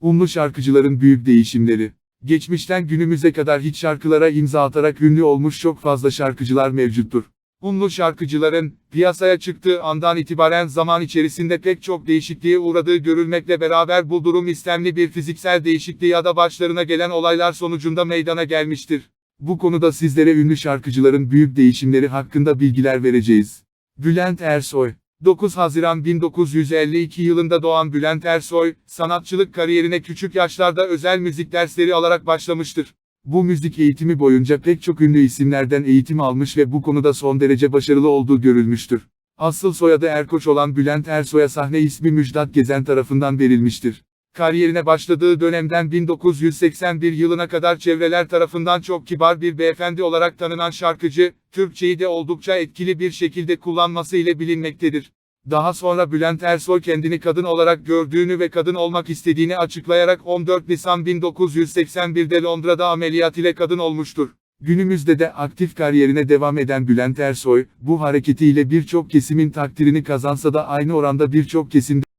Unlu şarkıcıların büyük değişimleri. Geçmişten günümüze kadar hiç şarkılara imza atarak ünlü olmuş çok fazla şarkıcılar mevcuttur. Unlu şarkıcıların, piyasaya çıktığı andan itibaren zaman içerisinde pek çok değişikliğe uğradığı görülmekle beraber bu durum istemli bir fiziksel değişikliği ya da başlarına gelen olaylar sonucunda meydana gelmiştir. Bu konuda sizlere ünlü şarkıcıların büyük değişimleri hakkında bilgiler vereceğiz. Bülent Ersoy 9 Haziran 1952 yılında doğan Bülent Ersoy, sanatçılık kariyerine küçük yaşlarda özel müzik dersleri alarak başlamıştır. Bu müzik eğitimi boyunca pek çok ünlü isimlerden eğitim almış ve bu konuda son derece başarılı olduğu görülmüştür. Asıl soyadı Erkoç olan Bülent Ersoy'a sahne ismi Müjdat Gezen tarafından verilmiştir. Kariyerine başladığı dönemden 1981 yılına kadar çevreler tarafından çok kibar bir beyefendi olarak tanınan şarkıcı, Türkçeyi de oldukça etkili bir şekilde kullanması ile bilinmektedir. Daha sonra Bülent Ersoy kendini kadın olarak gördüğünü ve kadın olmak istediğini açıklayarak 14 Nisan 1981'de Londra'da ameliyat ile kadın olmuştur. Günümüzde de aktif kariyerine devam eden Bülent Ersoy, bu hareketiyle birçok kesimin takdirini kazansa da aynı oranda birçok kesimde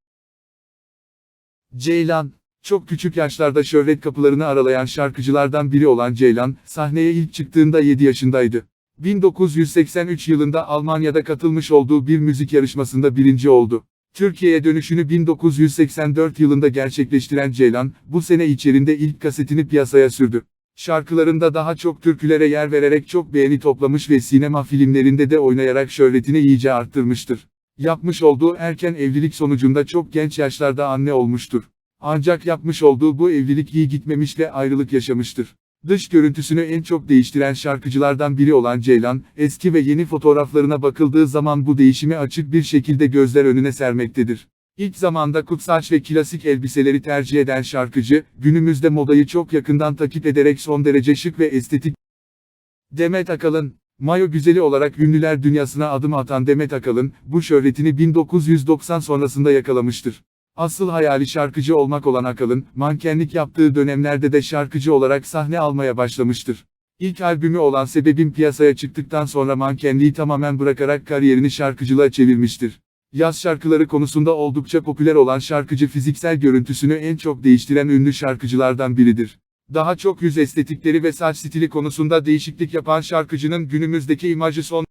Ceylan, çok küçük yaşlarda şöhret kapılarını aralayan şarkıcılardan biri olan Ceylan, sahneye ilk çıktığında 7 yaşındaydı. 1983 yılında Almanya'da katılmış olduğu bir müzik yarışmasında birinci oldu. Türkiye'ye dönüşünü 1984 yılında gerçekleştiren Ceylan, bu sene içerisinde ilk kasetini piyasaya sürdü. Şarkılarında daha çok türkülere yer vererek çok beğeni toplamış ve sinema filmlerinde de oynayarak şöhretini iyice arttırmıştır. Yapmış olduğu erken evlilik sonucunda çok genç yaşlarda anne olmuştur. Ancak yapmış olduğu bu evlilik iyi gitmemiş ve ayrılık yaşamıştır. Dış görüntüsünü en çok değiştiren şarkıcılardan biri olan Ceylan, eski ve yeni fotoğraflarına bakıldığı zaman bu değişimi açık bir şekilde gözler önüne sermektedir. İlk zamanda kutsaç ve klasik elbiseleri tercih eden şarkıcı, günümüzde modayı çok yakından takip ederek son derece şık ve estetik. Demet Akalın, Mayo güzeli olarak ünlüler dünyasına adım atan Demet Akalın, bu şöhretini 1990 sonrasında yakalamıştır. Asıl hayali şarkıcı olmak olan Akalın, mankenlik yaptığı dönemlerde de şarkıcı olarak sahne almaya başlamıştır. İlk albümü olan Sebebim piyasaya çıktıktan sonra mankenliği tamamen bırakarak kariyerini şarkıcılığa çevirmiştir. Yaz şarkıları konusunda oldukça popüler olan şarkıcı fiziksel görüntüsünü en çok değiştiren ünlü şarkıcılardan biridir. Daha çok yüz estetikleri ve saç stili konusunda değişiklik yapan şarkıcının günümüzdeki imajı son.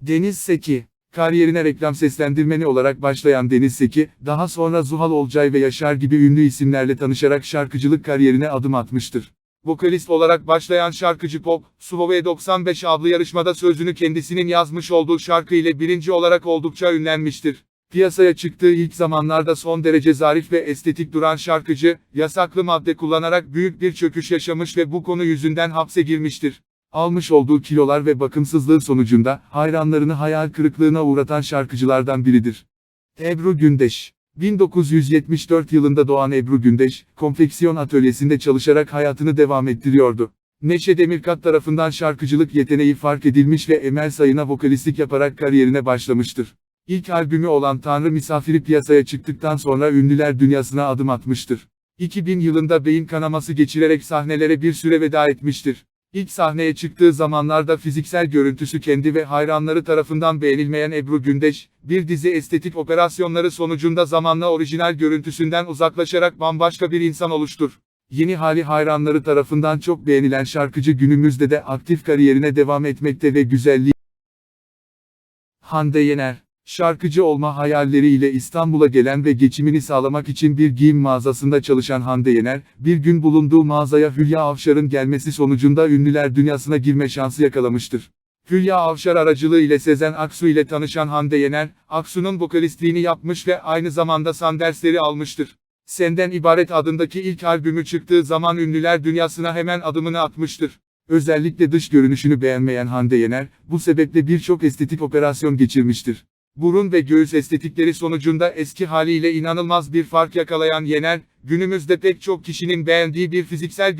Deniz Seki Kariyerine reklam seslendirmeni olarak başlayan Deniz Seki, daha sonra Zuhal Olcay ve Yaşar gibi ünlü isimlerle tanışarak şarkıcılık kariyerine adım atmıştır. Vokalist olarak başlayan şarkıcı Pop, Suvo 95 adlı yarışmada sözünü kendisinin yazmış olduğu şarkı ile birinci olarak oldukça ünlenmiştir. Piyasaya çıktığı ilk zamanlarda son derece zarif ve estetik duran şarkıcı, yasaklı madde kullanarak büyük bir çöküş yaşamış ve bu konu yüzünden hapse girmiştir. Almış olduğu kilolar ve bakımsızlığı sonucunda, hayranlarını hayal kırıklığına uğratan şarkıcılardan biridir. Ebru Gündeş 1974 yılında doğan Ebru Gündeş, konfeksiyon atölyesinde çalışarak hayatını devam ettiriyordu. Neşe Demirkat tarafından şarkıcılık yeteneği fark edilmiş ve Emel Sayın'a vokalistlik yaparak kariyerine başlamıştır. İlk albümü olan Tanrı Misafiri piyasaya çıktıktan sonra ünlüler dünyasına adım atmıştır. 2000 yılında beyin kanaması geçirerek sahnelere bir süre veda etmiştir. İlk sahneye çıktığı zamanlarda fiziksel görüntüsü kendi ve hayranları tarafından beğenilmeyen Ebru Gündeş, bir dizi estetik operasyonları sonucunda zamanla orijinal görüntüsünden uzaklaşarak bambaşka bir insan oluştur. Yeni hali hayranları tarafından çok beğenilen şarkıcı günümüzde de aktif kariyerine devam etmekte ve güzelliği. Hande Yener Şarkıcı olma hayalleriyle İstanbul'a gelen ve geçimini sağlamak için bir giyim mağazasında çalışan Hande Yener, bir gün bulunduğu mağazaya Hülya Avşar'ın gelmesi sonucunda ünlüler dünyasına girme şansı yakalamıştır. Hülya Avşar aracılığı ile Sezen Aksu ile tanışan Hande Yener, Aksu'nun vokalistliğini yapmış ve aynı zamanda san dersleri almıştır. Senden İbaret adındaki ilk albümü çıktığı zaman ünlüler dünyasına hemen adımını atmıştır. Özellikle dış görünüşünü beğenmeyen Hande Yener, bu sebeple birçok estetik operasyon geçirmiştir. Burun ve göğüs estetikleri sonucunda eski haliyle inanılmaz bir fark yakalayan Yener, günümüzde pek çok kişinin beğendiği bir fiziksel